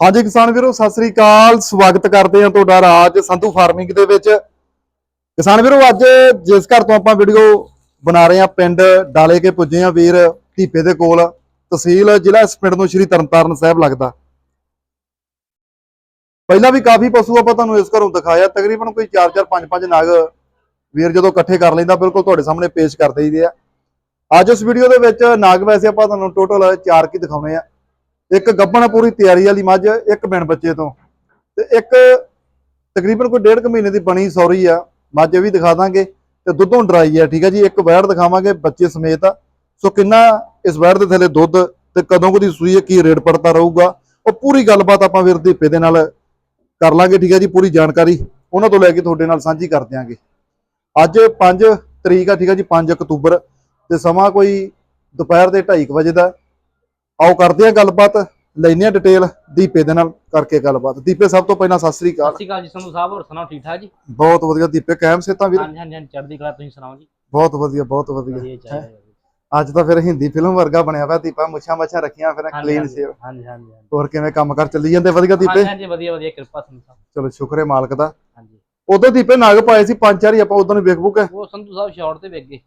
ਹਾਂਜੀ ਕਿਸਾਨ ਵੀਰੋ, ਸਤਿ ਸ੍ਰੀ ਅਕਾਲ। ਸਵਾਗਤ ਕਰਦੇ ਹਾਂ ਤੁਹਾਡਾ ਰਾਜ ਸੰਧੂ ਫਾਰਮਿੰਗ ਦੇ ਵਿੱਚ। ਕਿਸਾਨ ਵੀਰੋ, ਅੱਜ ਜਿਸ ਘਰ ਤੋਂ ਆਪਾਂ ਵੀਡੀਓ ਬਣਾ ਰਹੇ ਹਾਂ, ਪਿੰਡ ਡਾਲੇ ਕੇ ਪੁੱਜੇ ਹਾਂ ਵੀਰ ਧੀਪੇ ਦੇ ਕੋਲ। ਤਹਿਸੀਲ ਜ਼ਿਲ੍ਹਾ ਇਸ ਪਿੰਡ ਨੂੰ ਸ਼੍ਰੀ ਤਰਨਤਾਰਨ ਸਾਹਿਬ ਲੱਗਦਾ। ਪਹਿਲਾਂ ਵੀ ਕਾਫੀ ਪਸ਼ੂ ਆਪਾਂ ਤੁਹਾਨੂੰ ਇਸ ਘਰੋਂ ਦਿਖਾਇਆ। ਤਕਰੀਬਨ ਕੋਈ 4-4 5-5 ਨਾਗ ਵੀਰ ਜਦੋਂ ਇਕੱਠੇ ਕਰ ਲੈਂਦਾ, ਬਿਲਕੁਲ ਤੁਹਾਡੇ ਸਾਹਮਣੇ ਪੇਸ਼ ਕਰ ਦਈਦੇ ਆ। ਅੱਜ ਇਸ ਵੀਡੀਓ ਦੇ ਵਿੱਚ ਨਾਗ ਵੈਸੇ ਆਪਾਂ ਤੁਹਾਨੂੰ ਟੋਟਲ 4 ਕੀ ਦਿਖਾਉਣੇ ਆ। ਇੱਕ ਗੱਬਣ ਪੂਰੀ ਤਿਆਰੀ ਵਾਲੀ ਮੱਝ, ਇੱਕ ਬਿਨ ਬੱਚੇ ਤੋਂ। ਤੇ ਇੱਕ ਤਕਰੀਬਨ ਕੋਈ ਡੇਢ ਕੁ ਮਹੀਨੇ ਦੀ ਬਣੀ ਸੌਰੀ ਆ। ਮੱਝ ਇਹ ਵੀ ਦਿਖਾ ਦਾਂਗੇ। ਤੇ ਦੁੱਧੋਂ ਡਰਾਈ ਆ, ਠੀਕ ਆ ਜੀ? ਇੱਕ ਵੈੜ ਦਿਖਾਵਾਂਗੇ ਬੱਚੇ ਸਮੇਤ। ਆ ਸੋ ਕਿੰਨਾ ਇਸ ਵੈੜ ਦੇ ਥੱਲੇ ਦੁੱਧ ਤੇ ਕਦੋਂ ਕਦੀ ਸੂਈ ਹੈ ਕੀ ਰੇਟ ਪੜਤਾ ਰਹੂਗਾ? ਉਹ ਪੂਰੀ ਗੱਲਬਾਤ ਆਪਾਂ ਵੀਰ ਦੀਪੇ ਦੇ ਨਾਲ ਕਰ ਲਾਂਗੇ, ਠੀਕ ਆ ਜੀ? ਪੂਰੀ ਜਾਣਕਾਰੀ ਉਹਨਾਂ ਤੋਂ ਲੈ ਕੇ ਤੁਹਾਡੇ ਨਾਲ ਸਾਂਝੀ ਕਰ ਦਿਆਂਗੇ। ਅੱਜ 5 ਤਰੀਕ ਆ, ਠੀਕ ਆ ਜੀ? 5 ਅਕਤੂਬਰ। ਤੇ ਸਮਾਂ ਕੋਈ ਦੁਪਹਿਰ ਦੇ 2:30 ਵਜੇ ਦਾ। ਆਓ ਕਰਦੇ ਆ ਗੱਲਬਾਤ ਲੈਨੇ ਆ ਡਿਟੇਲ ਦੀਪੇ ਦੇ ਨਾਲ ਕਰਕੇ ਗੱਲਬਾਤ। ਦੀਪੇ ਸਭ ਤੋਂ ਪਹਿਲਾਂ ਸਤਿ ਸ੍ਰੀ ਸਤਿ ਅਕਾਲ ਸ਼੍ਰੀ ਅਕਾਲ ਜੀ ਸੰਧੂ ਸਾਹਿਬ ਹੋਰ ਸੁਣਾਓ ਠੀਕ ਠਾਕ ਜੀ? ਬਹੁਤ ਵਧੀਆ ਦੀਪੇ ਕਾਇਮ ਸੇਤਾ ਵੀਰ? ਹਾਂਜੀ ਹਾਂਜੀ ਚੜ੍ਹਦੀ ਕਲਾ ਤੁਸੀਂ ਸੁਣਾਓ ਜੀ। ਬਹੁਤ ਵਧੀਆ ਬਹੁਤ ਵਧੀਆ। ਅੱਜ ਤਾਂ ਫਿਰ ਹਿੰਦੀ ਫਿਲਮ ਵਰਗਾ ਬਣਿਆ ਪਿਆ ਦੀਪਾ ਮੁੱਛਾਂ ਮੱਛਾਂ ਰੱਖੀਆਂ ਫਿਰ ਕਲੀਨ ਸੇਵ। ਹਾਂਜੀ ਹਾਂਜੀ। ਹੋਰ ਕਿਵੇਂ ਕੰਮ ਕਰ ਚੱਲੀ ਜਾਂਦੇ? ਵਧੀਆ ਦੀਪੇ? ਹਾਂਜੀ ਵਧੀਆ ਵਧੀਆ ਕਿਰਪਾ ਸੰਧੂ ਸਾਹਿਬ। ਚਲੋ ਸ਼ੁਕਰ ਹੈ ਮਾਲਕ ਦਾ। ਹਾਂਜੀ। ਉਦੋਂ ਦੀਪੇ ਨਗ ਪਾਏ ਸੀ ਪੰਜ ਚਾਰ ਹੀ ਆਪਾਂ ਉਦੋਂ ਨੂੰ ਵੇਖ ਬੁੱਕ। ਉਹ ਸੰਧੂ ਸਾਹਿਬ ਸ਼ਾਰਟ ਤੇ ਵੇਖ। ਗਏ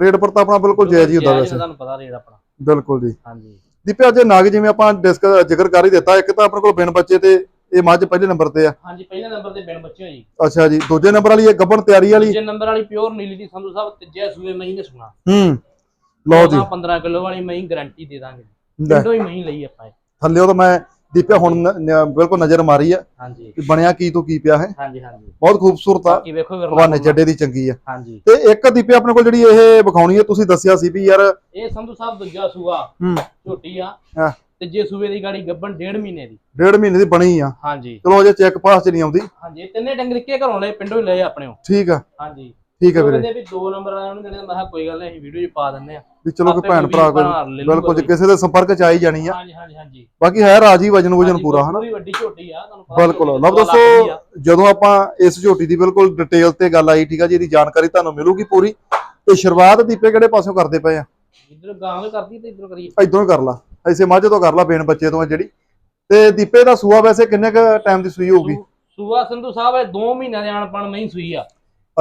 ਰੇਟ ਪਰ ਤਾਂ ਆਪਣਾ ਬਿਲਕੁਲ ਜਾਇਜ਼ ਹੀ ਹੁੰਦਾ ਵੈਸੇ। ਤੁਹਾਨੂੰ ਪਤਾ ਰੇਟ ਆਪਣਾ। ਬਿਲਕੁਲ ਜੀ। ਹਾਂਜੀ। ਦੀਪੇ ਅੱਜ ਨਗ ਜਿਵੇਂ ਆਪਾਂ ਡਿਸਕ ਜ਼ਿਕਰ ਕਰ ਹੀ ਦਿੱਤਾ ਇੱਕ ਤਾਂ ਆਪਣੇ ਕੋਲ ਬਿਨ ਬੱਚੇ ਤੇ ਇਹ ਮੱਝ ਪਹਿਲੇ ਨੰਬਰ ਤੇ ਆ। ਹਾਂਜੀ ਪਹਿਲੇ ਨੰਬਰ ਤੇ ਬਿਨ ਬੱਚੇ ਹੋ ਜੀ। ਅੱਛਾ ਜੀ ਦੂਜੇ ਨੰਬਰ ਵਾਲੀ ਇਹ ਗੱਬਣ ਤਿਆਰੀ ਵਾਲੀ। ਦੂਜੇ ਨੰਬਰ ਵਾਲੀ ਪਿਓਰ ਨੀਲੀ ਦੀ ਸੰਧੂ ਸਾਹਿਬ ਤੀਜੇ ਸੂਏ ਮਹੀਂ ਨੇ ਸੁਣਾ। ਹੂੰ ਲਓ ਜੀ। 15 ਕਿਲੋ ਵਾਲੀ ਮਹੀਂ ਗਾਰੰਟੀ ਦੇ ਦਾਂਗੇ। ਪਿੰਡੋਂ ਹੀ ਮਹੀਂ ਲਈ ਆਪਾਂ। ਥੱਲੇ ਉਹ ਤਾਂ ਮੈਂ ਦੀਪੇ ਹੁਣ ਨ- ਨ- ਬਿਲਕੁਲ ਨਜ਼ਰ ਮਾਰੀ ਆ। ਹਾਂਜੀ। ਕਿ ਬਣਿਆ ਕੀ ਤੋਂ ਕੀ ਪਿਆ ਹੈ? ਹਾਂਜੀ ਹਾਂਜੀ। ਬਹੁਤ ਖੂਬਸੂਰਤ ਆ। ਬਾਕੀ ਵੇਖੋ ਵਿਰਲਾ ਹਵਾਨੇ ਚੱਡੇ ਦੀ ਚੰਗੀ ਆ। ਹਾਂਜੀ। ਤੇ ਇੱਕ ਦੀਪੇ ਆਪਣੇ ਕੋਲ ਜਿਹੜੀ ਇਹ ਵਿਖਾਉਣੀ ਹੈ ਤੁਸੀਂ ਦੱਸਿਆ ਸੀ ਵੀ ਯਾਰ ਇਹ ਸੰਧੂ ਸਾਹਿਬ ਦੂਜਾ ਸੂਆ ਹੂੰ। ਝੋਟੀ ਆ। ਹਾਂ। ਤੇ ਜੇ ਸੂਏ ਦੀ ਗਾੜੀ ਗੱਬਣ ਡੇਢ ਮਹੀਨੇ ਦੀ। ਡੇਢ ਮਹੀਨੇ ਦੀ ਬਣੀ ਆ। ਹਾਂਜੀ। ਚਲੋ ਅਜੇ ਚੈੱਕ ਪਾਸ ਚ ਨਹੀਂ ਆਉਂਦੀ। ਹਾਂਜੀ ਇਹ ਤਿੰਨੇ ਡੰਗਰ ਇੱਕੇ ਘਰੋਂ ਲਏ ਪਿੰਡੋਂ ਹੀ ਲਏ ਆਪਣੇ ਉਹ। ਠੀਕ ਆ। ਹਾਂਜੀ। ਠੀਕ ਉਹ ਵੀਰੇ। ਕਹਿੰਦੇ ਵੀ ਦੋ ਨੰਬਰ ਵਾਲਿਆਂ ਨੂੰ ਦੇਣੇ ਮੈਂ ਕਿਹਾ ਕੋਈ ਗੱਲ ਨਹੀਂ ਅਸੀਂ ਵੀਡੀਓ 'ਚ ਪਾ ਦਿੰਨੇ ਆ। ਵੀ ਚਲੋ ਕੋਈ ਆਪੇ ਭੈਣ ਭਰਾ ਕੋਈ ਬਿਲਕੁਲ ਜੇ ਕੋਈ। ਕਿਸੇ ਦੇ ਸੰਪਰਕ ਚ ਆਈ ਜਾਣੀ ਆ। ਹਾਂਜੀ ਹਾਂਜੀ ਹਾਂਜੀ। ਬਾਕੀ ਹੈ ਰਾਜੀ ਵਜਨ ਵਜਨ ਹਾਂਜੀ, ਪੂਰਾ ਹਨਾ? ਪੂਰੀ ਵੱਡੀ ਝੋਟੀ ਆ ਤੁਹਾਨੂੰ ਪਤਾ ਬਿਲਕੁਲ। ਝੋਟੀ ਲਓ ਦਾ ਆ। ਦੋਸਤੋ ਜਦੋਂ ਆਪਾਂ ਇਸ ਝੋਟੀ ਦੀ ਬਿਲਕੁਲ ਡਿਟੇਲ ਤੇ ਗੱਲ ਆਈ ਠੀਕ ਆ ਜੀ ਇਹਦੀ ਜਾਣਕਾਰੀ ਤੁਹਾਨੂੰ ਮਿਲੂਗੀ ਪੂਰੀ। ਤੇ ਸ਼ੁਰੂਆਤ ਦੀਪੇ ਕਿਹੜੇ ਪਾਸੋਂ ਕਰਦੇ ਪਏ ਆ? ਇੱਧਰ ਗਾਂ ਵੀ ਕਰਦੀ ਤੇ ਇੱਧਰ ਕਰੀਏ? ਇਧਰੋਂ ਹੀ ਕਰ ਲਾ। ਐਸੇ ਮਾਝੇ ਤੋਂ ਕਰ ਲਾ ਬੇਨ ਬੱਚੇ ਤੋਂ ਆ ਜਿਹੜੀ। ਤੇ ਦੀਪੇ ਦਾ ਸੂਆ ਵੈਸੇ ਕਿੰਨੇ ਕ ਟਾਈਮ ਦੀ ਸੂਈ ਹੋਊਗੀ? ਸੂਆ ਸੰਧੂ ਸਾਹਿਬ ਇਹ 2 ਮਹੀਨਿਆਂ ਦੇ ਆਣਪਣ ਨਹੀਂ ਸੂਈ ਆ।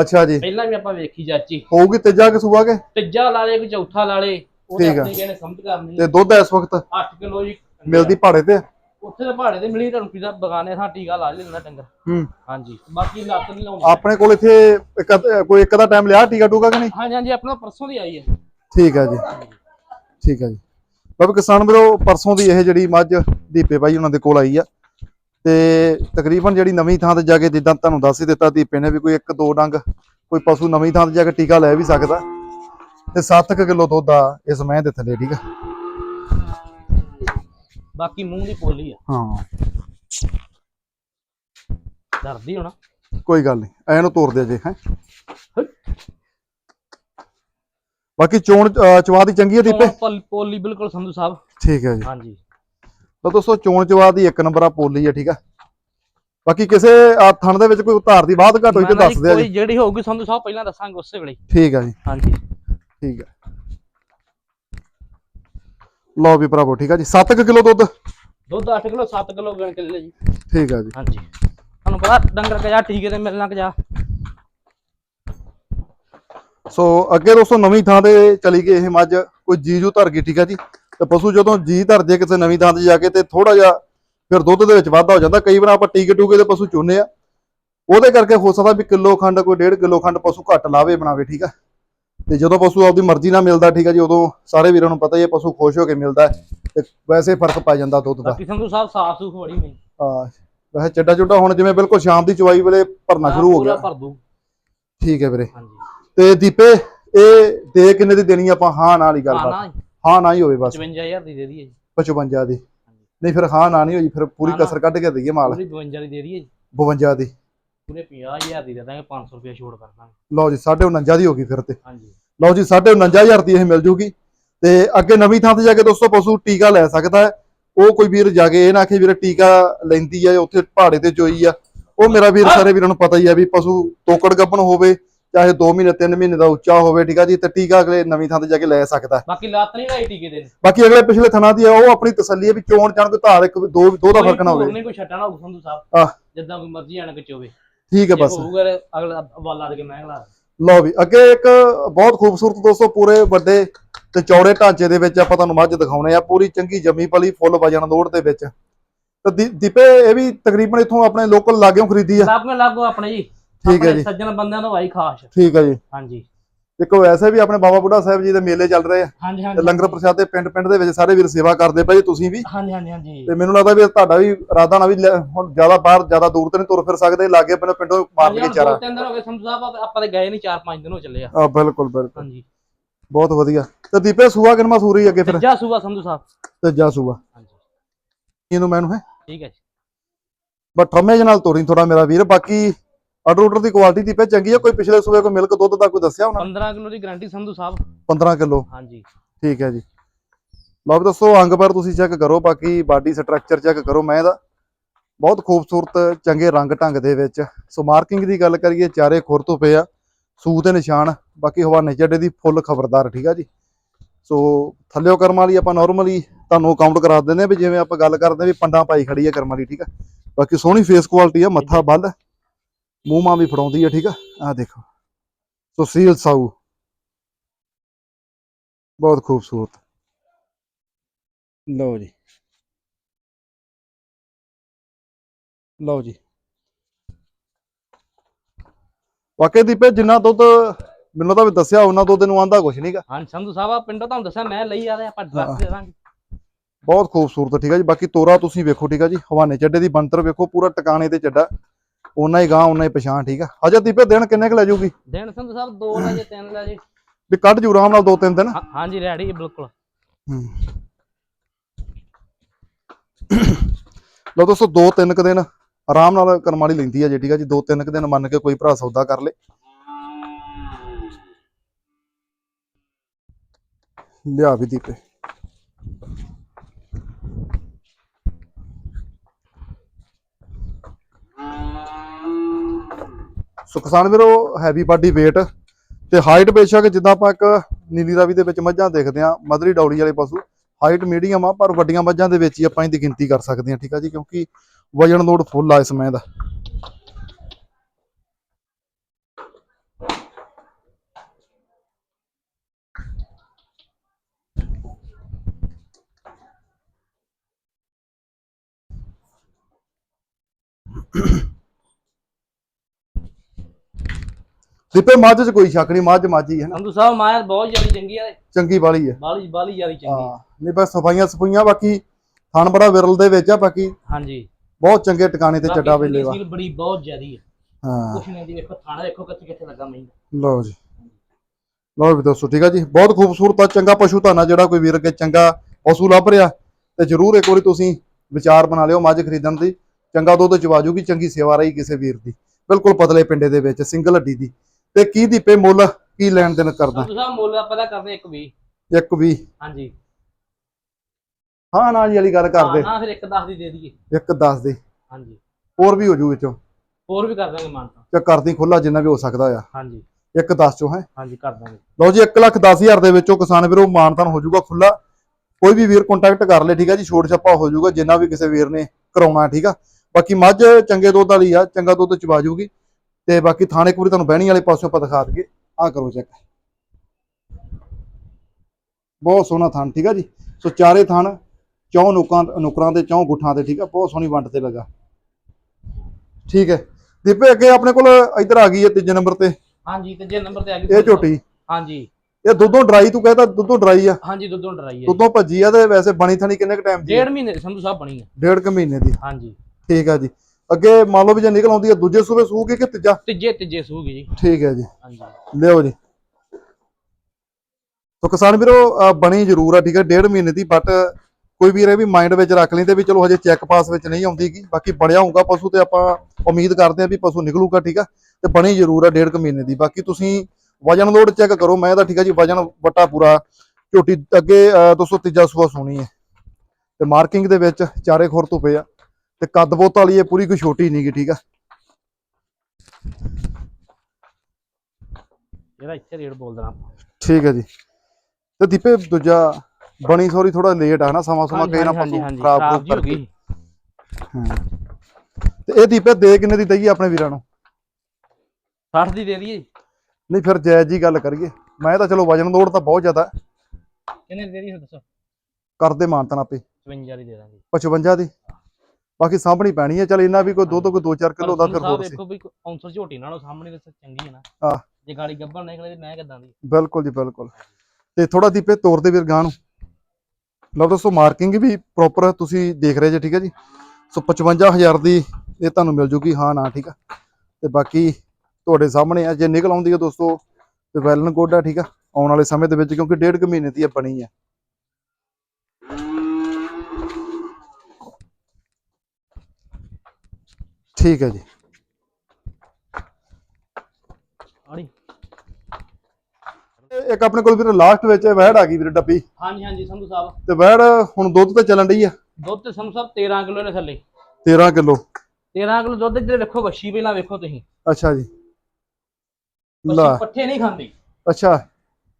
ਅੱਛਾ ਜੀ। ਪਹਿਲਾਂ ਵੀ ਆਪਾਂ ਵੇਖੀ ਚਾਚੀ। ਹੋਊਗੀ ਤੀਜਾ ਕਿ ਸੂਆ ਕੇ? ਤੀਜਾ ਲਾ ਲੇ ਕੋਈ ਚੌਥਾ ਲਾ ਲੇ। ਉਹ ਠੀਕ ਆ। ਆਪਣੇ ਕਹਿੰਦੇ ਸਮਝ ਕਰਨੀ ਤੇ ਦੁੱਧ ਇਸ ਵਕਤ? 8 ਕਿਲੋ ਜੀ। ਮਿਲਦੀ ਪਹਾੜੇ ਤੇ? ਆ? ਉੱਥੇ ਤਾਂ ਪਹਾੜੇ ਤੇ ਮਿਲੀ ਤੁਹਾਨੂੰ ਪੀਦਾ ਬਗਾਨੇ ਥਾਂ ਟੀਕਾ ਲਾ ਲੈਂਦਾ ਡੰਗਰ। ਹੂੰ। ਹਾਂਜੀ। ਬਾਕੀ ਲੱਤ ਨਹੀਂ ਲਾਉਂਦਾ। ਆਪਣੇ ਕੋਲ ਇੱਥੇ ਇੱਕ ਅੱਧ- ਕੋਈ ਇੱਕ ਦਾ ਟਾਈਮ ਲਿਆ ਟੀਕਾ ਟੂਕਾ ਕਿ ਨਹੀਂ? ਹਾਂਜੀ ਹਾਂਜੀ ਆਪਣਾ ਪਰਸੋਂ ਦੀ ਆਈ ਹੈ। ਠੀਕ ਹੈ ਜੀ। ਠੀਕ ਹੈ ਜੀ। ਬਾਬਾ ਕਿਸਾਨ ਵੀਰੋ ਪਰਸੋਂ ਦੀ ਇਹ ਜਿਹੜੀ ਮੱਝ ਦੀਪੇ ਬਾਈ ਉਹਨਾਂ ਦੇ ਕੋਲ ਆਈ ਆ। ਤੇ ਤਕਰੀਬਨ ਜਿਹੜੀ ਨਵੀਂ ਥਾਂ ਤੇ ਜਾ ਕੇ ਜਿੱਦਾਂ ਤੁਹਾਨੂੰ ਦੱਸ ਹੀ ਦਿੱਤਾ ਦੀਪੇ ਨੇ ਵੀ ਕੋਈ ਇੱਕ ਦੋ ਡੰਗ ਕੋਈ ਪਸ਼ੂ ਨਵੀਂ ਥਾਂ ਤੇ ਜਾ ਕੇ ਟੀਕਾ ਲੈ ਵੀ ਸਕਦਾ। ਤੇ 7 ਕਿਲੋ ਦੁੱਧ ਆ ਇਸ ਮਹਿ ਦੇ ਥੱਲੇ ਠੀਕ ਆ? ਬਾਕੀ ਮੂੰਹ ਦੀ ਪੋਲੀ ਆ। ਹਾਂ। ਡਰਦੀ ਹੋਣਾ। ਕੋਈ ਗੱਲ ਨਹੀਂ ਐ ਨੂੰ ਤੋੜ ਦੇ ਜੇ ਹੈ। ਬਾਕੀ ਚੋਣ ਅਹ ਚਵਾ ਦੀ ਚੰਗੀ ਆ ਦੀਪੇ? ਪੋਲੀ ਬਿਲਕੁਲ ਸੰਧੂ ਸਾਹਿਬ। ਠੀਕ ਹੈ ਜੀ। ਹਾਂਜੀ। ਤਾਂ ਦੋਸਤੋ ਚੋਣ ਚਵਾ ਦੀ ਇੱਕ ਨੰਬਰ ਆ ਪੋਲੀ ਆ ਠੀਕ ਆ। ਬਾਕੀ ਕਿਸੇ ਥਣ ਦੇ ਵਿੱਚ ਕੋਈ ਉਤਾਰ ਦੀ ਬਾਤ ਘਟ ਹੋਈ ਤੇ ਦੱਸ ਜੀ, ਦਿਆ ਕੋਈ ਜੀ। ਜਿਹੜੀ ਹੋਊਗੀ ਸੰਧੂ ਸਾਹਿਬ ਪਹਿਲਾਂ ਦੱਸਾਂਗੇ ਉਸੇ ਵੇਲੇ। ਠੀਕ ਆ ਜੀ। ਹਾਂਜੀ। ਠੀਕ ਆ। ਲਓ ਵੀ ਭਰਾਵੋ ਠੀਕ ਆ ਜੀ। 7 ਕਿਲੋ ਦੁੱਧ? ਦੁੱਧ 8 ਕਿਲੋ 7 ਕਿਲੋ ਗਣ ਕੇ ਲੈ ਜੀ ਠੀਕ ਆ ਜੀ। ਹਾਂਜੀ। ਤੁਹਾਨੂੰ ਪਤਾ ਡੰਗਰ ਕਜਾ ਟੀਕੇ ਤੇ ਮਿਲਣਾ ਕਜਾ। ਸੋ ਅੱਗੇ ਦੋਸਤੋ ਨਵੀਂ ਥਾਂ ਤੇ ਚਲੀ ਗਈ ਇਹ ਮੱਝ। ਕੋਈ ਜੀਜੂ ਧਰ ਗਈ ਠੀਕ ਆ ਜੀ। ਤੇ ਪਸ਼ੂ ਜਦੋਂ ਜੀ ਧਰ ਜੇ ਕਿਸੇ ਨਵੀਂ ਥਾਂ ਤੇ ਜਾ ਕੇ ਤੇ ਥੋੜਾ ਜਿਹਾ ਫਿਰ ਦੁੱਧ ਦੇ ਵਿੱਚ ਵਾਧਾ ਹੋ ਜਾਂਦਾ। ਕਈ ਵਾਰ ਆਪਾਂ ਟੀਕੇ ਟੂਕੇ ਦੇ ਪਸ਼ੂ ਚੁੰਨੇ ਆ। ਉਹਦੇ ਕਰਕੇ ਹੋ ਸਕਦਾ ਵੀ ਕਿਲੋ ਖੰਡ ਕੋਈ ਡੇਢ ਕਿਲੋ ਖੰਡ ਪਸ਼ੂ ਘੱਟ ਲਾਵੇ ਬਣਾਵੇ ਠੀਕ ਆ? ਤੇ ਜਦੋਂ ਪਸ਼ੂ ਆਪਦੀ ਮਰਜ਼ੀ ਨਾਲ ਮਿਲਦਾ ਠੀਕ ਆ ਜੀ ਉਦੋਂ ਸਾਰੇ ਵੀਰਾਂ ਨੂੰ ਪਤਾ ਹੀ ਹੈ ਪਸ਼ੂ ਖੁਸ਼ ਹੋ ਕੇ ਮਿਲਦਾ ਹੈ ਤੇ ਵੈਸੇ ਫ਼ਰਕ ਪੈ ਜਾਂਦਾ ਦੁੱਧ ਦਾ। ਬਾਕੀ ਸੰਧੂ ਸਾਹਿਬ ਸਾਫ਼ ਸੂਫ ਬੜੀ ਨਹੀਂ ਆ ਵੈਸੇ ਚੱਡਾ ਚੁੱਡਾ ਹੁਣ ਜਿਵੇਂ ਬਿਲਕੁਲ ਸ਼ਾਮ ਦੀ ਚਵਾਈ ਵੇਲੇ ਭਰਨਾ ਸ਼ੁਰੂ ਹੋ ਗਿਆ। ਭਰ ਦੂ ਠੀਕ ਹੈ ਵੀਰੇ। ਤੇ ਦੀਪੇ ਇਹ ਦੇ ਕਿੰਨੇ ਦੀ ਦੇਣੀ ਆਪਾਂ? ਹਾਂ ਨਾਲ ਹੀ ਹਾਂ ਗੱਲਬਾਤ ਨਾ ਹਾਂ ਨਾ ਹੀ ਹੋਵੇ ਬਸ। 55000 ਦੀ ਦੇ ਦਈਏ ਜੀ। 55 ਦੀ। ਨਹੀਂ ਫਿਰ ਹਾਂ ਨਾ ਨਹੀਂ ਹੋਈ ਫਿਰ ਪੂਰੀ। ਕਸਰ ਕੱਢ ਕੇ ਦਈਏ ਮਾਲ। ਪੂਰੀ 52 ਦੀ ਦੇ ਦਈਏ ਜੀ। 52 ਦੀ। ਪੂਰੇ 50000 ਦੀ ਦੇ ਦਾਂਗੇ 500 ਰੁਪਏ ਛੋੜ ਕਰ ਦਾਂਗੇ। ਲਓ ਜੀ 49 ਦੀ ਹੋ ਗਈ ਫਿਰ ਤੇ। ਹਾਂਜੀ। ਲਓ ਜੀ 49000 ਦੀ ਇਹ ਮਿਲ ਜੂਗੀ। ਤੇ ਅੱਗੇ ਨਵੀਂ ਥਾਂ ਤੇ ਜਾ ਕੇ ਦੋਸਤੋ ਪਸ਼ੂ ਟੀਕਾ ਲੈ ਸਕਦਾ ਹੈ। ਉਹ ਕੋਈ ਵੀਰ ਜਾ ਕੇ ਇਹ ਨਾ ਆਖੇ ਵੀਰ ਟੀਕਾ ਲੈਂਦੀ ਆ ਉੱਥੇ ਪਹਾੜੇ ਤੇ ਚੋਈ ਆ। ਉਹ ਮੇਰਾ ਵੀਰ ਸਾਰੇ ਵੀਰਾਂ ਨੂੰ ਪਤਾ ਹੀ ਆ ਵੀ ਪਸ਼ੂ ਤੋਕੜ ਗੱਪਣ ਹੋਵੇ ਚਾਹੇ 2 ਮਹੀਨੇ 3 ਮਹੀਨੇ ਦਾ ਉੱਚਾ ਹੋਵੇ ਠੀਕ ਆ ਜੀ ਤੇ ਟੀਕਾ ਅਗਲੇ ਨਵੀਂ ਥਾਂ ਤੇ ਜਾ ਕੇ ਲੈ ਸਕਦਾ। ਬਾਕੀ ਲੱਤ ਨਹੀਂ ਲਾਈ ਟੀਕੇ ਦੇ। ਬਾਕੀ ਅਗਲੇ ਪਿਛਲੇ ਥਣਾ ਦੀ ਆ ਉਹ ਆਪਣੀ ਤਸੱਲੀ ਹੈ ਵੀ ਚੋਣ ਚਾਣ ਕੋਈ ਧਾਰ ਇੱਕ ਦੋ ਦੋ ਦਾ ਫ਼ਰਕ ਨਾ ਹੋਵੇ। ਨਹੀਂ ਕੋਈ ਛੱਟਣਾ ਹੋਊ ਸੰਧੂ ਆਹ। ਸਾਹਿਬ ਜਿੱਦਾਂ ਕੋਈ ਮਰਜ਼ੀ ਆਣ ਕੇ ਚੋਵੇ ਠੀਕ ਹੈ ਬਸ। ਹੋਊਗਾ ਤੇ ਅਗਲਾ ਵਾਲਾ ਦੇ ਕੇ ਮੈਂ ਅਗਲਾ ਲਓ ਵੀ ਅੱਗੇ ਇੱਕ ਬਹੁਤ ਖੂਬਸੂਰਤ ਦੋਸਤੋ ਪੂਰੇ ਵੱਡੇ ਤੇ ਚੌੜੇ ਢਾਂਚੇ ਦੇ ਵਿੱਚ ਆਪਾਂ ਤੁਹਾਨੂੰ ਮੱਝ ਦਿਖਾਉਣੇ ਆ। ਪੂਰੀ ਚੰਗੀ ਜੰਮੀ ਪਲੀ ਫੁੱਲ ਵਜਨ ਲੋੜ ਦੇ ਵਿੱਚ। ਤੇ ਦੀ- ਦੀਪੇ ਇਹ ਵੀ ਤਕਰੀਬਨ ਇਥੋਂ ਆਪਣੇ ਲੋਕਲ ਲਾਗਿਓਂ ਖਰੀਦੀ ਆ। ਲਾਗੋ ਲਾਗੋ ਆਪਣੇ ਜੀ। ਠੀਕ ਹੈ ਜੀ। ਸੱਜਣ ਬੰਦਿਆਂ ਨੂੰ ਆਈ ਖਾਸ। ਠੀਕ ਹੈ ਜੀ। ਹਾਂਜੀ। ਦੇਖੋ ਵੈਸੇ ਵੀ ਆਪਣੇ ਬਾਬਾ ਬੁੱਢਾ ਸਾਹਿਬ ਜੀ ਦੇ ਮੇਲੇ ਚੱਲ ਰਹੇ ਆ। ਹਾਂਜੀ ਤੇ ਹਾਂਜੀ ਲੰਗਰ ਪ੍ਰਸ਼ਾਦੇ ਪਿੰਡ ਪਿੰਡ ਦੇ ਵਿੱਚ ਸਾਰੇ ਵੀਰ ਸੇਵਾ ਕਰਦੇ ਪਏ ਜੀ, ਤੁਸੀਂ ਵੀ। ਹਾਂਜੀ ਹਾਂਜੀ ਹਾਂਜੀ। ਤੇ ਮੈਨੂੰ ਲੱਗਦਾ ਵੀ ਤੁਹਾਡਾ ਵੀ ਇਰਾਦਾ ਨਾ ਵੀ ਹੁਣ ਜ਼ਿਆਦਾ ਬਾਹਰ ਜ਼ਿਆਦਾ ਦੂਰ ਤੇ ਨਹੀਂ ਤੁਰ ਫਿਰ ਸਕਦੇ ਲਾਗੇ ਆਪਣੇ ਪਿੰਡੋਂ ਮਾਰ ਕੇ ਚਾਰਾ। ਦੋ ਤਿੰਨ ਦਿਨ ਹੋ ਗਏ ਸੰਧੂ ਸਾਹਿਬ ਆਪਾਂ- ਤੇ ਗਏ ਨਹੀਂ ਚਾਰ ਪੰਜ ਦਿਨ ਹੋ ਚੱਲੇ ਆ। ਆ ਬਿਲਕੁਲ ਬਿਲਕੁਲ। ਹਾਂਜੀ। ਬਹੁਤ ਵਧੀਆ। ਤੇ ਦੀਪੇ ਸੂਆ ਕਿਨਮਾ ਸੂਰੀ ਅੱਗੇ ਫਿਰ? ਤੀਜਾ ਸੂਬਾ ਸੰਧੂ ਸਾਹਿਬ। ਤੇ ਜਾ ਸੂਆ। ਹਾਂਜੀ। ਇਹਨੂੰ ਮੈਨੂੰ ਹੈ। ਠੀਕ ਹੈ ਜੀ। ਬਟ ਠੰਮੇ ਦੇ ਨਾਲ ਤੋਰੀ ਥੋੜਾ ਮੇਰਾ ਵੀਰ ਬਾਕੀ ਆਰਡਰ ਆਰਡਰ ਦੀ ਕੁਆਲਿਟੀ ਦੀਪੇ ਚੰਗੀ ਆ ਕੋਈ ਪਿਛਲੇ ਸੂਏ ਕੋਈ ਮਿਲਕ ਦੁੱਧ ਦਾ ਕੋਈ ਦੱਸਿਆ ਉਹਨਾਂ 15 ਕਿਲੋ ਦੀ ਗਾਰੰਟੀ ਸੰਧੂ ਸਾਹਿਬ। 15 ਕਿਲੋ? ਹਾਂਜੀ। ਠੀਕ ਹੈ ਜੀ। ਲਓ ਵੀ ਦੱਸੋ ਅੰਗ ਪਰ ਤੁਸੀਂ ਚੈੱਕ ਕਰੋ ਬਾਕੀ ਬਾਡੀ ਸਟਰਕਚਰ ਚੈੱਕ ਕਰੋ। ਮੈਂ ਇਹਦਾ ਬਹੁਤ ਖੂਬਸੂਰਤ ਚੰਗੇ ਰੰਗ ਢੰਗ ਦੇ ਵਿੱਚ ਸੋ ਮਾਰਕਿੰਗ ਦੀ ਗੱਲ ਕਰੀਏ ਚਾਰੇ ਖੁਰ ਤੋਂ ਪਏ ਆ ਸੂ ਦੇ ਨਿਸ਼ਾਨ ਬਾਕੀ ਹਵਾਨੇ ਚੱਡੇ ਦੀ ਫੁੱਲ ਖਬਰਦਾਰ ਠੀਕ ਆ ਜੀ। ਸੋ ਥੱਲਿਓ ਕਰਮ ਵਾਲੀ ਆਪਾਂ ਨਾਰਮਲੀ ਤੁਹਾਨੂੰ ਕਾਊਂਟ ਕਰਾ ਦਿੰਦੇ ਆ ਵੀ ਜਿਵੇਂ ਆਪਾਂ ਗੱਲ ਕਰਦੇ ਆ ਵੀ ਪੰਡਾਂ ਪਾਈ ਖੜੀ ਆ ਕਰਮ ਵਾਲੀ ਠੀਕ ਆ। ਬਾਕੀ ਸੋਹਣੀ ਫੇਸ ਕੁਆਲਿਟੀ ਆ ਮੱਥਾ ਬੱਲ ਮੂੰਹ ਵੀ ਫੜਾਉਂਦੀ ਆ ਠੀਕ ਆ? ਆਹ ਦੇਖੋ। ਸੋ ਸੀਲ ਸਾਊ। ਬਹੁਤ ਖੂਬਸੂਰਤ। ਲਓ ਜੀ। ਲਓ ਜੀ। ਵਾਕੇ ਦੀਪੇ ਜਿੰਨਾ ਦੁੱਧ ਮੈਨੂੰ ਤਾਂ ਵੀ ਦੱਸਿਆ ਉਹਨਾਂ ਦੁੱਧ ਨੂੰ ਆਂਦਾ ਕੁਛ ਨਹੀਂਗਾ ਹਾਂਜੀ ਸੰਧੂ ਸਾਹਿਬ ਆ ਪਿੰਡੋਂ ਤੁਹਾਨੂੰ ਦੱਸਿਆ ਮੈਂ ਲਈ ਆ ਰਹੇ ਆਪਾਂ ਡਰੱਸ ਦੇ ਦਾਂਗੇ ਬਹੁਤ ਖੂਬਸੂਰਤ ਠੀਕ ਆ ਜੀ। ਬਾਕੀ ਤੋਰਾ ਤੁਸੀਂ ਵੇਖੋ ਠੀਕ ਆ ਜੀ। ਹਵਾਨੇ ਚੱਡੇ ਦੀ ਬੰਤਰ ਵੇਖੋ ਪੂਰਾ ਟਿਕਾਣੇ ਤੇ ਚੱਡਾ। ਉਹਨਾਂ ਹੀ ਗਾਂ ਉਹਨਾਂ ਹੀ ਪਛਾਣ ਠੀਕ ਆ? ਅਜਾ ਦੀਪੇ ਦਿਨ ਕਿੰਨੇ ਕੁ ਲੈ ਜਾਊਗੀ ਦਿਨ ਸੰਧੂ ਸਾਹਿਬ ਦੋ ਲੈ ਜੇ ਤਿੰਨ ਲੈ ਜੇ ਵੀ ਕੱਢ ਜੂ ਆਰਾਮ ਨਾਲ ਦੋ ਤਿੰਨ ਦਿਨ। ਹਾਂ- ਹਾਂਜੀ ਰੈਡੀ ਬਿਲਕੁਲ। ਹੂੰ। ਲਓ ਦੋਸਤੋ ਦੋ ਤਿੰਨ ਕੁ ਦਿਨ ਆਰਾਮ ਨਾਲ ਕਰਮ ਵਾਲੀ ਲੈਂਦੀ ਆ ਜੀ ਠੀਕ ਆ ਜੀ। ਦੋ ਤਿੰਨ ਕੁ ਦਿਨ ਮੰਨ ਕੇ ਕੋਈ ਭਰਾ ਸੌਦਾ ਕਰ ਲੇ। ਲਿਆ ਵੀ ਦੀਪੇ। ਸੋ ਕਿਸਾਨ ਵੀਰੋ ਹੈਵੀ ਬਾਡੀ weight ਤੇ ਹਾਈਟ ਬੇਸ਼ੱਕ ਜਿੱਦਾਂ ਆਪਾਂ ਇੱਕ ਨੀਲੀ ਰਾਵੀ ਦੇ ਵਿੱਚ ਮੱਝਾਂ ਦੇਖਦੇ ਆ ਮਦਰੀ ਡੌਲੀ ਵਾਲੇ ਪਸ਼ੂ ਹਾਈਟ ਮੀਡੀਅਮ ਆ, ਪਰ ਵੱਡੀਆਂ ਮੱਝਾਂ ਦੇ ਵਿੱਚ ਹੀ ਆਪਾਂ ਇਹਦੀ ਗਿਣਤੀ ਕਰ ਸਕਦੇ ਹਾਂ, ਠੀਕ ਆ ਜੀ? ਕਿਉਂਕਿ ਵਜਨ ਲੋਡ ਫੁੱਲ ਆ ਇਸ ਸਮੇਂ ਦਾ। ਦੀਪੇ ਮੱਝ 'ਚ ਕੋਈ ਸ਼ੱਕ ਨਹੀਂ ਮੱਝ ਮਾਝੀ ਹੈ ਨਾ। ਸੰਧੂ ਸਾਹਿਬ ਮਾਇਆ ਬਹੁਤ ਜ਼ਿਆਦਾ ਚੰਗੀ ਆ। ਚੰਗੀ ਵਾਲੀ ਹੈ ਬਾਲੀ ਬਾਲੀ ਜ਼ਿਆਦਾ ਚੰਗੀ। ਹਾਂ ਨਹੀਂ ਬਸ ਸਫਾਈਆਂ ਸਫਾਈਆਂ ਬਾਕੀ ਥਣ ਬੜਾ ਵਿਰਲ ਦੇ ਵਿੱਚ ਆ ਬਾਕੀ ਹਾਂਜੀ। ਬਹੁਤ ਚੰਗੇ ਟਿਕਾਣੇ ਤੇ ਬਾਕੀ ਚੱਡਾ ਵੇਲੇ ਵਾ। ਸੀਲ ਬੜੀ ਬਹੁਤ ਜ਼ਿਆਦੀ ਹੈ ਹਾਂ। ਕੁਛ ਨਹੀਂ ਦੀ ਵੇਖੋ ਥਾਣਾ ਦੇਖੋ ਕਿੱਥੇ ਕਿੱਥੇ ਲੱਗਾ ਮਹੀਂ ਲਓ ਜੀ। ਲਓ ਵੀ ਦੱਸੋ ਠੀਕ ਆ ਜੀ? ਬਹੁਤ ਖੂਬਸੂਰਤ ਆ ਚੰਗਾ ਪਸ਼ੂ ਧਾਨਾ ਜਿਹੜਾ ਕੋਈ ਵੀਰ ਅੱਗੇ ਚੰਗਾ ਪਸ਼ੂ ਲੱਭ ਰਿਹਾ। ਤੇ ਜਰੂਰ ਇੱਕ ਵਾਰੀ ਤੁਸੀਂ ਵਿਚਾਰ ਬਣਾ ਲਿਓ ਮੱਝ ਖਰੀਦਣ ਦੀ। ਚੰਗਾ ਦੁੱਧ ਚਵਾ ਜੂਗੀ ਚੰਗੀ ਸੇਵਾ ਰਹੀ ਕਿਸੇ ਵੀਰ ਦੀ। ਬਿਲਕੁਲ ਪਤਲੇ ਪਿੰਡੇ ਦੇ ਵਿੱਚ ਸਿੰਗਲ ਹੱਡੀ ਦੀ। ਤੇ ਕੀ ਦੀਪੇ ਮੁੱਲ ਕੀ ਲੈਣ ਦੇਣ ਕਰਦਾ? ਸੰਧੂ ਸਾਹਿਬ ਮੁੱਲ ਆਪਾਂ ਦਾ ਕਰਦੇ ਇੱਕ ਵੀ ਇੱਕ ਵੀ ਹਾਂਜੀ। ਹਾਂ ਨਾ ਜੀ ਵਾਲੀ ਗੱਲ ਹਾਂ, ਕਰਦੇ। ਨਾ ਫਿਰ ਇੱਕ 10 ਦੀ ਦੇ ਦਈਏ। ਇੱਕ ਦੱਸ ਦੇ। ਹਾਂਜੀ। ਹੋਰ ਵੀ ਹੋ ਜੂ ਵਿੱਚੋਂ। ਹੋਰ ਵੀ ਕਰ ਦਾਂਗੇ ਮਾਨਤਾ ਤੇ। ਕਰਦੀ ਖੁੱਲਾ ਜਿੰਨਾ ਵੀ ਹੋ ਸਕਦਾ ਆ। ਹਾਂਜੀ। ਇੱਕ 10 ਚੋਂ ਹੈ? ਹਾਂਜੀ ਕਰ ਦਾਂਗੇ। ਲਓ ਜੀ 1 ਲੱਖ 10 ਹਜ਼ਾਰ ਦੇ ਵਿੱਚੋਂ ਕਿਸਾਨ ਵੀਰੋ ਮਾਨਤਾਨ ਹੋ ਜਾਊਗਾ ਖੁੱਲਾ ਕੋਈ ਵੀ ਵੀਰ ਕੰਟੈਕਟ ਕਰ ਲੇ ਠੀਕ ਆ ਜੀ? ਛੋਟ ਛੱਪਾ ਹੋ ਜਾਊਗਾ ਜਿੰਨਾ ਵੀ ਕਿਸੇ ਵੀਰ ਨੇ ਕਰਾਉਣਾ ਠੀਕ ਆ? ਬਾਕੀ ਮੱਝ ਚੰਗੇ ਦੁੱਧ ਵਾਲੀ ਆ ਚੰਗਾ ਦੁੱਧ ਚਵਾ ਜੂਗੀ। ਤੇ ਬਾਕੀ ਥਾਣੇ ਪੂਰੀ ਤੁਹਾਨੂੰ ਬਹਿਣੀ ਵਾਲੇ ਪਾਸੋਂ ਆਪਾਂ ਦਿਖਾ ਦਈਏ। ਆ ਕਰੋ ਚੈੱਕ ਬਹੁਤ ਸੋਹਣਾ ਥਣ ਠੀਕ ਆ ਜੀ? ਸੋ ਚਾਰੇ ਥਣ ਚੌ ਨੁਕਾਂ ਨੁਕਰਾਂ ਤੇ ਚੌ ਗੁੱਠਾਂ ਤੇ ਠੀਕ ਆ? ਬਹੁਤ ਸੋਹਣੀ ਵੰਡ ਤੇ ਲੱਗਾ। ਠੀਕ ਹੈ। ਦੀਪੇ ਅੱਗੇ ਆਪਣੇ ਕੋਲ ਇੱਧਰ ਆ ਗਈ ਹੈ ਤੀਜੇ ਨੰਬਰ ਤੇ। ਹਾਂਜੀ ਤੇ ਜੇ ਨੰਬਰ ਤੇ ਆ ਗਈ ਇਹ ਝੋਟੀ। ਹਾਂਜੀ। ਇਹ ਦੁੱਧੋਂ ਡਰਾਈ ਤੂੰ ਕਹਿੰਦਾ ਦੁੱਧੋਂ ਡਰਾਈ ਆ। ਹਾਂਜੀ ਦੁੱਧੋਂ ਡਰਾਈ ਹੈ ਦੁੱਧੋਂ ਭੱਜੀ ਆ ਤੇ ਵੈਸੇ ਬਣੀ ਥਣੀ ਕਿੰਨੇ ਕ ਟਾਈਮ ਦੀ ਆ? ਡੇਢ ਮਹੀਨੇ ਸੰਧੂ ਸਾਹਿਬ ਬਣੀ ਹੈ ਡੇਢ ਕੁ ਮਹੀਨੇ ਦੀ। ਹਾਂਜੀ। ਠੀਕ ਆ ਜੀ। ਅੱਗੇ ਮੰਨ ਲਓ ਵੀ ਜੇ ਨਿਕਲ ਆਉਂਦੀ ਹੈ ਦੂਜੇ ਸੂਬੇ ਸੂਗੀ ਕਿ ਤੀਜਾ? ਤੀਜੇ ਤੀਜੇ ਸੂਗੀ ਜੀ। ਠੀਕ ਹੈ ਜੀ। ਹਾਂਜੀ। ਲਿਓ ਜੀ। ਤੋ ਕਿਸਾਨ ਵੀਰੋ ਬਣੀ ਜ਼ਰੂਰ ਆ ਠੀਕ ਹੈ ਡੇਢ ਮਹੀਨੇ ਦੀ ਬਟ ਕੋਈ ਵੀਰ ਇਹ ਵੀ ਮਾਈਂਡ ਵਿੱਚ ਰੱਖ ਲੈਂਦੇ ਵੀ ਚਲੋ ਹਜੇ ਚੈੱਕ ਪਾਸ ਵਿੱਚ ਨਹੀਂ ਆਉਂਦੀਗੀ ਬਾਕੀ ਬਣਿਆ ਹੋਊਗਾ ਪਸ਼ੂ ਤੇ ਆਪਾਂ ਉਮੀਦ ਕਰਦੇ ਆ ਵੀ ਪਸ਼ੂ ਨਿਕਲੂਗਾ ਠੀਕ ਆ। ਤੇ ਬਣੀ ਜ਼ਰੂਰ ਆ ਡੇਢ ਕੁ ਮਹੀਨੇ ਦੀ। ਬਾਕੀ ਤੁਸੀਂ ਵਜਨ ਲੋਡ ਚੈੱਕ ਕਰੋ ਮੈਂ ਤਾਂ ਠੀਕ ਆ ਜੀ ਵਜਨ ਵਟਾ ਪੂਰਾ। ਝੋਟੀ ਅੱਗੇ ਅਹ, ਦੋਸਤੋ ਤੀਜਾ ਸੂਆ ਸੋਣੀ ਹੈ। ਤੇ ਮਾਰਕਿੰਗ ਦੇ ਵਿੱਚ ਚਾਰੇ ਖੁਰ ਤੋਂ ਪਏ ਆ। ਤੇ ਕੱਦ ਬੋਤ ਵਾਲੀ ਇਹ ਪੂਰੀ ਕੋਈ ਛੋਟੀ ਨਹੀਂਗੀ ਠੀਕ ਆ। ਇਹਦਾ ਇੱਥੇ ਰੇਟ ਬੋਲ ਦੇਣਾ ਠੀਕ ਹੈ ਜੀ। ਤੇ ਦੀਪੇ ਦੂਜਾ ਬਣੀ ਸੌਰੀ ਥੋੜਾ ਲੇਟ ਆ ਨਾ ਸਮਾਂ ਸਮਾਂ ਕਈ ਨਾ ਪਸ਼ੂ ਖਰਾਬ ਜੀ ਹੋ ਗਈ। ਹਾਂ। ਤੇ ਇਹ ਦੀਪੇ ਦੇ ਕਿੰਨੇ ਦੀ ਦਈਏ ਆਪਣੇ ਵੀਰਾਂ ਨੂੰ? 60 ਦੀ ਦੇ ਦਈਏ। ਨਹੀਂ ਫਿਰ ਜਾਇਜ਼ ਜੀ ਗੱਲ ਕਰੀਏ। ਮੈਂ ਤਾਂ ਚਲੋ ਵਜਨ ਲੋਡ ਤਾਂ ਬਹੁਤ ਜ਼ਿਆਦਾ। ਕਿੰਨੇ ਦੇ ਦਈਏ ਦੱਸੋ। ਕਰਦੇ ਮਾਨਤਨ ਆਪੇ। 55 ਦੀ ਦੇ ਦਾਂਗੇ। 55 ਦੀ। ਬਾਕੀ ਸਾਂਭਣੀ ਪੈਣੀ ਹੈ ਚਲ ਇਹਨਾਂ ਵੀ ਕੋਈ ਦੋ ਤੋਂ ਕੋਈ 2-4 ਕਿਲੋ ਦਾ ਫਿਰ ਹੋਰ ਸੀ। ਦੇਖੋ ਵੀ ਔਂਸਰ ਝੋਟੀ ਨਾਲੋਂ ਸਾਹਮਣੇ ਤੇ ਚੰਗੀ ਹੈ ਨਾ। ਹਾਂ। ਜੇ ਗਾੜੀ ਗੱਬਣ ਨਿਕਲੇ ਤੇ ਮੈਂ ਕਿਦਾਂ ਦੀ? ਬਿਲਕੁਲ ਜੀ ਬਿਲਕੁਲ। ਤੇ ਥੋੜਾ ਦੀਪੇ ਤੋਰ ਦੇ ਵੀਰ ਗਾਂ ਨੂੰ। ਲਓ ਦੋਸਤੋ ਮਾਰਕਿੰਗ ਵੀ ਪ੍ਰੋਪਰ ਤੁਸੀਂ ਦੇਖ ਰਹੇ ਜੇ ਠੀਕ ਹੈ ਜੀ? ਸੋ 55000 ਦੀ ਇਹ ਤੁਹਾਨੂੰ ਮਿਲ ਜੂਗੀ। ਹਾਂ ਨਾ ਠੀਕ ਆ। ਤੇ ਬਾਕੀ ਤੁਹਾਡੇ ਸਾਹਮਣੇ ਆ ਜੇ ਨਿਕਲ ਆਉਂਦੀ ਹੈ ਦੋਸਤੋ ਤੇ ਵੈਲਨ ਗੁੱਡ ਆ ਠੀਕ ਆ ਆਉਣ ਵਾਲੇ ਸਮੇਂ ਦੇ ਵਿੱਚ ਕਿਉਂਕਿ ਡੇਢ ਕੁ ਮਹੀਨੇ ਦੀ ਇਹ ਬਣੀ ਆ। ਠੀਕ ਹੈ ਜੀ। ਇੱਕ ਆਪਣੇ ਕੋਲ ਵੀਰ ਲਾਸਟ ਵਿੱਚ ਵਹਿੜ ਆ ਗਈ ਵੀਰ ਡੱਬੀ। ਹਾਂਜੀ ਹਾਂਜੀ ਸੰਧੂ ਸਾਹਿਬ। ਤੇ ਵਹਿੜ ਹੁਣ ਦੁੱਧ ਤੇ ਚੱਲਣ ਡਈ ਆ? ਦੁੱਧ ਤੇ ਸੰਧੂ ਸਾਹਿਬ 13 ਕਿਲੋ ਨੇ ਥੱਲੇ। 13 ਕਿਲੋ। 13 ਕਿਲੋ ਦੁੱਧ ਤੇ ਵੇਖੋ ਵੱਛੀ ਪਹਿਲਾਂ ਵੇਖੋ ਤੁਸੀਂ। ਅੱਛਾ ਜੀ। ਲਾ। ਪੱਠੇ ਨਹੀਂ ਖਾਂਦੀ। ਅੱਛਾ।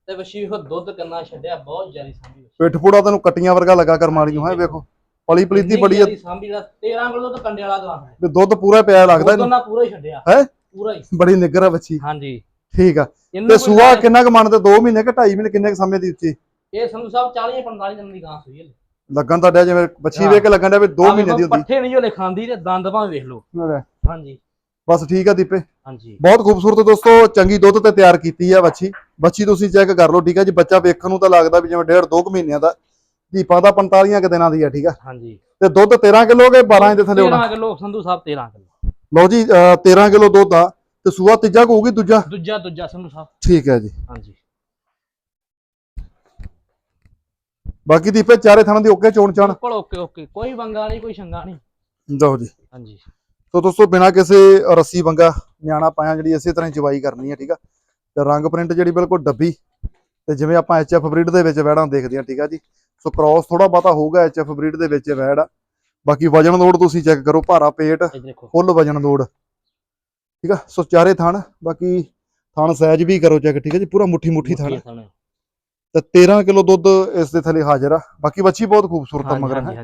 ਤੇ ਵੱਛੀ ਵੇਖੋ ਦੁੱਧ ਕਿੰਨਾ ਛੱਡਿਆ ਬਹੁਤ ਜ਼ਿਆਦਾ ਸਾਂਭੀ ਪਿੱਠ ਪੂੜਾ ਤੈਨੂੰ ਕੱਟੀਆਂ ਵਰਗਾ ਲੱਗਾ ਕਰਮ ਵਾਲੀ ਹੈ ਵੇਖੋ। ਪਲੀ ਪਲੀਤੀ ਬੜੀ ਆ। ਸਾਂਭੀ ਦਾ 13 ਕਿਲੋ ਦੁੱਧ ਕੰਡੇ ਵਾਲਾ ਦਵਾ ਹੈ। ਵੀ ਦੁੱਧ ਪੂਰਾ ਪਿਆ ਲੱਗਦਾ ਦੁੱਧ ਪੂਰਾ ਹੀ ਛੱਡਿਆ। ਹੈਂ? ਪੂਰਾ ਹੀ। ਬੜੀ ਨਿੱਗਰ ਆ ਬੱਚੀ ਹਾਂਜੀ। ਠੀਕ ਆ। ਤੇ ਸੂਆ ਕਿੰਨਾ ਕੁ ਮੰਨਦੇ 2 ਮਹੀਨੇ ਕਿ 2.5 ਮਹੀਨੇ ਕਿੰਨੇ ਕੁ ਸਮੇਂ ਦੀ ਉੱਚੀ? ਇਹ ਸੰਧੂ ਸਾਹਿਬ 40 45 ਦਿਨ ਦੀ ਗਾਂ ਸੂਈ ਹੈ। ਲੱਗਣ ਤਾਂ ਡਿਆ ਜਿਵੇਂ ਬੱਚੀ। ਵੇਖ ਕੇ ਲੱਗਣ ਡਿਆ ਵੀ 2 ਆਹ ਮਹੀਨੇ ਦੀ ਵੇਖੋ, ਪੱਠੇ ਨਹੀਂ ਜੋ ਖਾਂਦੀ ਤੇ ਦੰਦ ਭਾਵੇਂ ਵੇਖ ਲਓ। ਹੁੰਦੀ ਹਾਂਜੀ। ਬਸ ਠੀਕ ਆ ਦੀਪੇ। ਹਾਂਜੀ। ਬਹੁਤ ਖੂਬਸੂਰਤ ਦੋਸਤੋ ਚੰਗੀ ਦੁੱਧ ਤੇ ਤਿਆਰ ਕੀਤੀ ਆ ਬੱਚੀ ਬੱਚੀ ਤੁਸੀਂ ਚੈੱਕ ਕਰ ਲਓ ਠੀਕ ਆ ਜੀ? ਬੱਚਾ ਵੇਖਣ ਨੂੰ ਤਾਂ ਲੱਗਦਾ ਵੀ ਜਿਵੇਂ ਡੇਢ 2 ਮਹੀਨਿਆਂ ਦਾ। ਦੀਪਾ ਦਾ 45 ਕੁ ਦਿਨਾਂ ਦੀ ਆ ਠੀਕ ਆ? ਹਾਂਜੀ। ਤੇ ਦੁੱਧ 13 ਕਿਲੋ ਕੇ 12 ਇੰਚ ਦੇ ਥੱਲੇ ਹੋਣਾ। 13 ਕਿਲੋ ਸੰਧੂ ਸਾਹਿਬ 13 ਕਿਲੋ। ਲਓ ਜੀ ਅਹ 13 ਕਿਲੋ ਦੁੱਧ ਆ ਤੇ ਸੂਆ ਤੀਜਾ ਕੋ ਹੋਊਗੀ ਦੂਜਾ? ਦੂਜਾ ਦੂਜਾ ਸੰਧੂ ਸਾਹਿਬ। ਠੀਕ ਹੈ ਜੀ। ਹਾਂਜੀ। ਬਾਕੀ ਦੀਪੇ ਚਾਰੇ ਥਾਂ ਦੀ ਓਕੇ ਚੋਣ ਚਾਣ? ਬਿਲਕੁਲ ਓਕੇ ਓਕੇ। ਕੋਈ ਵੰਗਾ ਨਹੀਂ ਕੋਈ ਸ਼ੰਗਾ ਨਹੀਂ। ਲਓ ਜੀ। ਹਾਂਜੀ। ਤੋ ਦੋਸਤੋ ਬਿਨਾ ਕਿਸੇ ਰੱਸੀ ਬੰਗਾ ਨਿਆਣਾ ਪਾਇਆ ਜਿਹੜੀ ਇਸੇ ਤਰ੍ਹਾਂ ਹੀ ਚਵਾਈ ਕਰਨੀ ਹੈ ਠੀਕ ਆ? ਤੇ ਰੰਗ ਪ੍ਰਿੰਟ ਜਿਹੜੀ ਬਿਲਕੁਲ ਡੱਬੀ ਤੇ ਜਿਵੇਂ ਆਪਾਂ ਐਚਐਫ ਬਰੀਡ ਦੇ ਵਿੱਚ ਵੈੜਾਂ ਦੇਖਦੇ ਹਾਂ ਠੀਕ ਆ ਜੀ? ਸੋ ਕ੍ਰਾਸ ਥੋੜਾ ਬਹੁਤਾ ਹੋਊਗਾ ਐਚਐਫ ਬਰੀਡ ਦੇ ਵਿੱਚ ਵੈੜ। ਆ ਬਾਕੀ ਵਜਨ ਲੋਡ ਤੁਸੀਂ ਚੈੱਕ ਕਰੋ ਭਾਰਾ ਪੇਟ ਫੁੱਲ ਵਜਨ ਲੋਡ ਠੀਕ ਆ? ਸੋ ਚਾਰੇ ਥਣ ਬਾਕੀ ਥਣ ਸਾਈਜ਼ ਵੀ ਕਰੋ ਚੈੱਕ ਠੀਕ ਆ ਜੀ? ਪੂਰਾ ਮੁੱਠੀ ਮੁੱਠੀ ਥਣ। ਤੇ 13 ਕਿਲੋ ਦੁੱਧ ਇਸ ਦੇ ਥੱਲੇ ਹਾਜ਼ਰ ਆ। ਬਾਕੀ ਬੱਚੀ ਬਹੁਤ ਖੂਬਸੂਰਤ ਆ ਮਗਰ ਹੈ?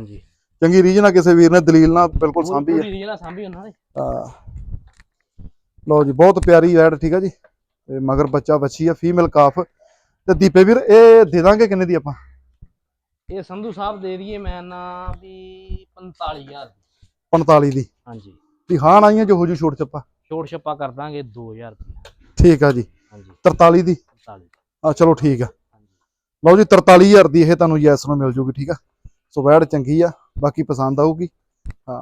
ਚੰਗੀ ਰੀਜ ਨਾਲ ਕਿਸੇ ਵੀਰ ਨੇ ਦਲੀਲ ਨਾਲ ਬਿਲਕੁਲ ਸਾਂਭੀ ਹੈ ਪੂਰੀ ਰੀਜਨ ਸਾਂਭੀ ਉਹਨਾਂ ਨੇ। ਆ। ਲਓ ਜੀ ਬਹੁਤ ਪਿਆਰੀ ਐਡ ਠੀਕ ਆ ਜੀ? ਤੇ ਮਗਰ ਬੱਚਾ ਬੱਚੀ ਆ ਫੀਮੇਲ ਕਾਫ ਤੇ ਦੀਪੇ ਵੀਰ ਇਹ ਦੇ ਦਾਂਗੇ ਕਿੰਨੇ ਦੀ ਆਪਾਂ? ਇਹ ਸੰਧੂ ਸਾਹਿਬ ਦੇ ਦਈਏ ਮੈਂ ਨਾ ਵੀ 45000 ਦੀ। 45 ਦੀ। ਹਾਂਜੀ। ਵੀ ਹਾਂ ਆਈਆਂ ਜੋ ਹੋ ਜੂ ਛੋਟ ਚੱਪਾ ਛੋਟ ਛੱਪਾ ਕਰ ਦਾਂਗੇ 2000 ਰੁਪਏ ਠੀਕ ਆ ਜੀ। ਹਾਂਜੀ। 43 ਦੀ। 45 ਆ ਚਲੋ ਠੀਕ ਆ। ਲਓ ਜੀ 43000 ਦੀ ਇਹ ਤੁਹਾਨੂੰ ਯੈਸ ਨੂੰ ਮਿਲ ਜੂਗੀ ਠੀਕ ਆ? ਸੋ ਵੈੜ ਚੰਗੀ ਆ ਬਾਕੀ ਪਸੰਦ ਆਊਗੀ। ਹਾਂ।